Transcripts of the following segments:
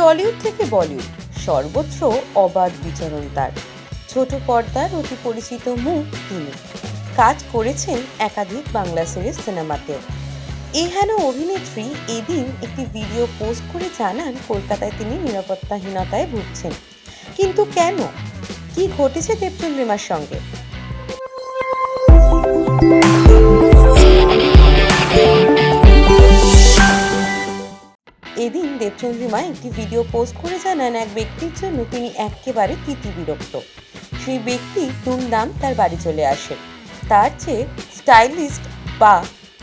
Tollywood থেকে বলিউড, সর্বত্র অবাধ বিচরণ তার। ছোট পর্দার অতি পরিচিত মুখ তিনি। কাজ করেছেন একাধিক বাংলা সিরিজ সিনেমাতেও এহেন অভিনেত্রী এদিন একটি ভিডিও পোস্ট করে জানান, কলকাতায় তিনি নিরাপত্তাহীনতায় ভুগছেন। কিন্তু কেন? কি ঘটেছে দেবচন্দ্রিমার সঙ্গে? এদিন দেবচন্দ্রিমা একটি ভিডিও পোস্ট করে জানান এক ব্যক্তির জন্য তিনি একেবারে তিতি বিরক্ত। সেই ব্যক্তি দুমদাম তার বাড়ি চলে আসে। তার চেয়ে স্টাইলিস্ট বা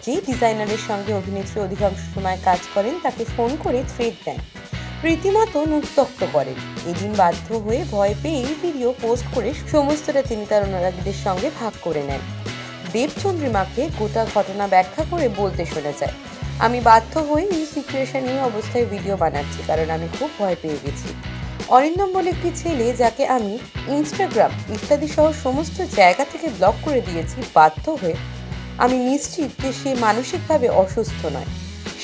যে ডিজাইনারের সঙ্গে অভিনেত্রী অধিকাংশ সময় কাজ করেন, তাকে ফোন করে থ্রেড দেন। রীতিমতো উত্তক্ত করেন। এদিন বাধ্য হয়ে ভয় পেয়ে এই ভিডিও পোস্ট করে সমস্তটা তিনি তার অনুরাগীদের সঙ্গে ভাগ করে নেন। দেবচন্দ্রিমাকে গোটা ঘটনা ব্যাখ্যা করে বলতে শোনা যায়। আমি বাধ্য হয়ে এই সিচুয়েশন নিয়ে অবস্থায় ভিডিও বানাচ্ছি, কারণ আমি খুব ভয় পেয়ে গেছি। অরিন্দম বলে একটি ছেলে যাকে আমি ইনস্টাগ্রাম ইত্যাদি সহ সমস্ত জায়গা থেকে ব্লক করে দিয়েছি, বাধ্য হয়ে আমি নিশ্চিত যে সে মানসিকভাবে অসুস্থ নয়।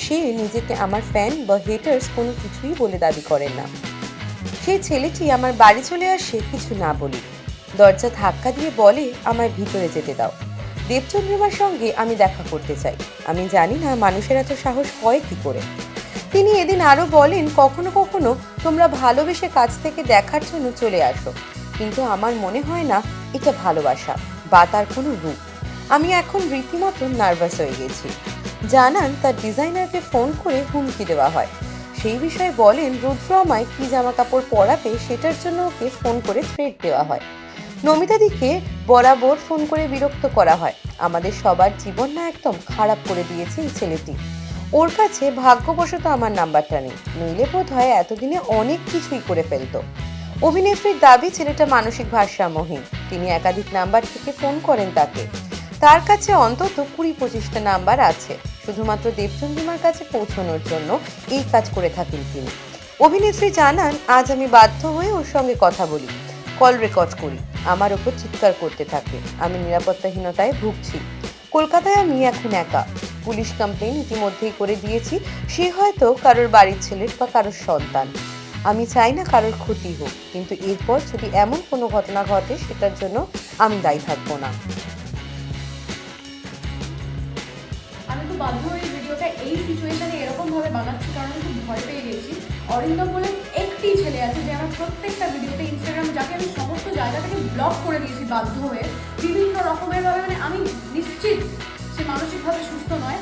সে নিজেকে আমার ফ্যান বা হেটার্স কোনো কিছুই বলে দাবি করেন না। সেই ছেলেটি আমার বাড়ি চলে আসে, কিছু না বলি। দরজা ধাক্কা দিয়ে বলে, আমায় ভিতরে যেতে দাও। দেবচন্দ্রিমার সঙ্গে আমি দেখা করতে চাই। আমি জানি না মানুষের এত সাহস হয় কি করে। তিনি এদিন আরও বলেন, কখনো কখনো তোমরা ভালোবেসে কাছ থেকে দেখার জন্য চলে আসো। কিন্তু আমার মনে হয় না এটা ভালোবাসা বা তার কোনো রূপ। আমি এখন রীতিমতো নার্ভাস হয়ে গেছি। জানান তার ডিজাইনারকে ফোন করে হুমকি দেওয়া হয়। সেই বিষয়ে বলেন, রুদ্র আমায় কী জামা কাপড় পরাবে সেটার জন্য ওকে ফোন করে থ্রেট দেওয়া হয়। নমিতাদিকে বরাবর ফোন করে বিরক্ত করা হয়। আমাদের সবার জীবন না একদম খারাপ করে দিয়েছে এই ছেলেটি। ওর কাছে ভাগ্যবশত আমার নাম্বারটা নেই। নইলে বোধ হয় এতদিনে অনেক কিছুই করে ফেলতো। অভিনেত্রীর দাবি, ছেলেটা মানসিক ভারসাম্যহীন। তিনি একাধিক নাম্বার থেকে ফোন করেন তাকে। তার কাছে অন্তত কুড়ি পঁচিশটা নাম্বার আছে। শুধুমাত্র দেবচন্দ্রিমার কাছে পৌঁছানোর জন্য এই কাজ করে থাকেন তিনি। অভিনেত্রী জানান, আজ আমি বাধ্য হয়ে ওর সঙ্গে কথা বলি। কল রেকর্ড করি। আমার ওপর চিৎকার করতে থাকে। আমি নিরাপত্তাহীনতায় ভুগছি। কলকাতায় আমি এখন একা। পুলিশ কমপ্লেন ইতিমধ্যেই করে দিয়েছি। সে হয়তো কারোর বাড়ির ছেলের বা কারোর সন্তান। আমি চাই না কারোর ক্ষতি হোক। কিন্তু এরপর যদি এমন কোনো ঘটনা ঘটে, সেটার জন্য আমি দায়ী থাকব না। বাধ্য হয়ে ভিডিওটা এই সিচুয়েশনে এরকম ভাবে বানাচ্ছি, কারণ আমি খুব ভয় পেয়ে গেছি। অরিন্দম বলে একটি ছেলে আছে যে আমার প্রত্যেকটা ভিডিওতে ইনস্টাগ্রাম যাকে আমি সমস্ত জায়গা থেকে ব্লক করে দিয়েছি বাধ্য হয়ে, বিভিন্ন রকমের ভাবে মানে আমি নিশ্চিত সে মানসিকভাবে সুস্থ নয়।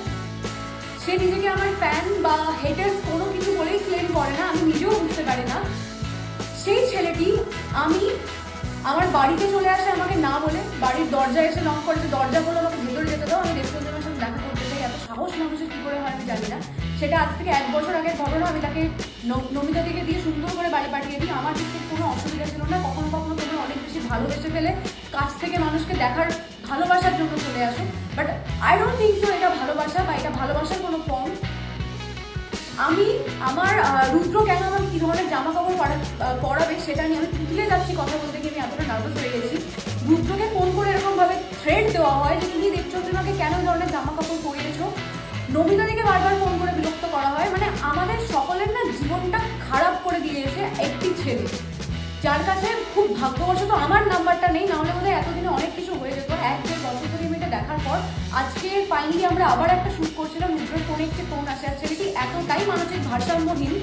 সে নিজেকে আমার ফ্যান বা হেটার্স কোনো কিছু বলেই ক্লেম করে না, আমি নিজেও বুঝতে পারি না। সেই ছেলেটি আমি আমার বাড়িতে চলে আসে আমাকে না বলে, বাড়ির দরজায় এসে নক করে যে দরজা বলে আমাকে ভেতরে যেতে দাও, আমি দেবচন্দ্রের সাথে দেখা করতে চাই, এত সাহস মানুষের কী করে হয় আমি জানি না। সেটা আজ থেকে এক বছর আগের ঘটনা, আমি তাকে নমিতা থেকে দিয়ে সুন্দর করে বাড়ি পাঠিয়ে দিই। আমার দিক থেকে কোনো অসুবিধা ছিল না। কখনো কখনো তোমরা অনেক বেশি ভালোবেসে ফেলে কাছ থেকে মানুষকে দেখার ভালোবাসার জন্য চলে আসো। But I don't think so এটা ভালোবাসা বা এটা ভালোবাসার কোনো ফর্ম আমি আমার রুদ্র কেন আমার কী ধরনের জামা কাপড় পরা- পরাবে সেটা নিয়ে আমি তুলে যাচ্ছি কথা বলতে গিয়ে আমি এতটা নার্ভাস হয়ে গেছি। রুদ্রকে ফোন করে এরকমভাবে থ্রেড দেওয়া হয় যে, তুমি দেবচন্দ্রিমাকে কেন ধরনের জামা কাপড় পরিয়েছো নমিতাদিকে বারবার ফোন করে বিরক্ত করা হয়। মানে আমাদের সকলের না জীবনটা খারাপ করে দিয়েছে একটি ছেলে। যার কাছে খুব ভাগ্যবশত আমার নাম্বারটা নেই, নাহলে বোধহয় এতদিনে অনেক কিছু হয়ে যেত। এক দেড় বছর ধরে আমি এটা দেখার পর আজকে ফাইনালি আমরা আবার একটা শ্যুট করছিলাম। রুদ্রের ফোনে একটি ফোন আসে আর ছেলেটি এতটাই মানসিক ভারসাম্যহীন,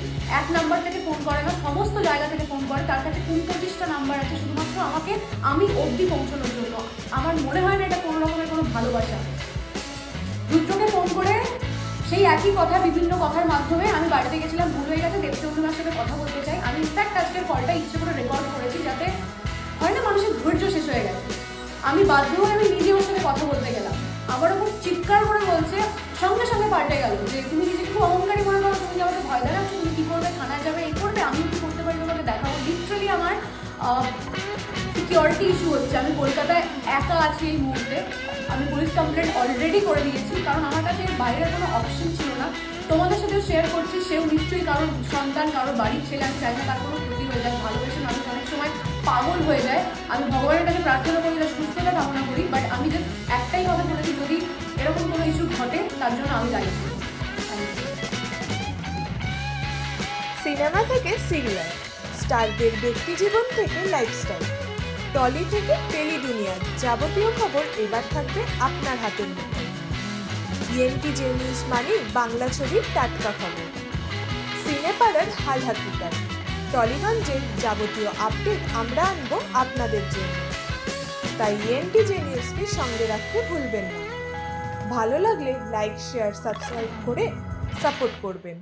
এক নাম্বার থেকে ফোন করে না, সমস্ত জায়গা থেকে ফোন করে। তার কাছে কুড়ি পঁচিশটা নাম্বার আছে শুধুমাত্র আমাকে আমি অবধি পৌঁছানোর জন্য। আমার মনে হয় না এটা কোনো রকমের কোনো ভালোবাসা। রুদ্রকে ফোন করে সেই একই কথা বিভিন্ন কথার মাধ্যমে আমি বাড়িতে গেছিলাম, ভুল হয়ে গেছে দেবচন্দ্রনার সাথে কথা বলতে চাই। আমি ইনফ্যাক্ট আজকের কলটা ইচ্ছে করে রেকর্ড করেছি যাতে হয় না মানুষের ধৈর্য শেষ হয়ে গেছে। আমি বাধ্য হয়ে আমি নিজে ওর সাথে কথা বলতে গেলাম। আমার ওপর চিৎকার করে বলছে, সঙ্গে সঙ্গে পাল্টে গেল যে তুমি নিজেকে খুব অহংকারী মনে করো, তুমি আমাকে ভয় দেখাচ্ছ, তুমি কী করবে, থানায় যাবে, এই করবে আমি কি করতে পারি তোমাকে দেখাবো? লিটারালি আমার সিকিউরিটি ইস্যু হচ্ছে। আমি কলকাতায় একা আছি এই মুহূর্তে। আমি পুলিশ কমপ্লেন অলরেডি করে দিয়েছি, কারণ আমার কাছে বাইরে কোনো অপশন ছিল না। তোমাদের সাথেও শেয়ার করছি, সেও নিশ্চয়ই কারোর সন্তান কারোর বাড়ির ছেলে, আমি চাই না তার কোনো ক্ষতি হয়ে যায়। ভালোবেসে মানুষ অনেক সময় পাগল হয়ে যায়। আমি ভগবানের কাছে প্রার্থনা করি না সুস্থতা কামনা করি বাট আমি যে একটাই কথা বলেছি, যদি এরকম কোনো ইস্যু ঘটে, তার জন্য আমি দায়ী. সিনেমা থেকে সিরিয়াল, স্টারদের ব্যক্তি জীবন থেকে লাইফস্টাইল টলি থেকে টেলি দুনিয়ার যাবতীয় খবর এবার থাকবে আপনার হাতের ইএনটি জে নিউজ মানে বাংলা ছবির টাটকা খবর। সিনেপাড়ার হাল হাকিকার টলিগঞ্জের যাবতীয় আপডেট আমরা আনব আপনাদের জন্য। তাই ইএনটি জে নিউজকে সঙ্গে রাখতে ভুলবেন না। ভালো লাগলে লাইক, শেয়ার, সাবস্ক্রাইব করে সাপোর্ট করবেন।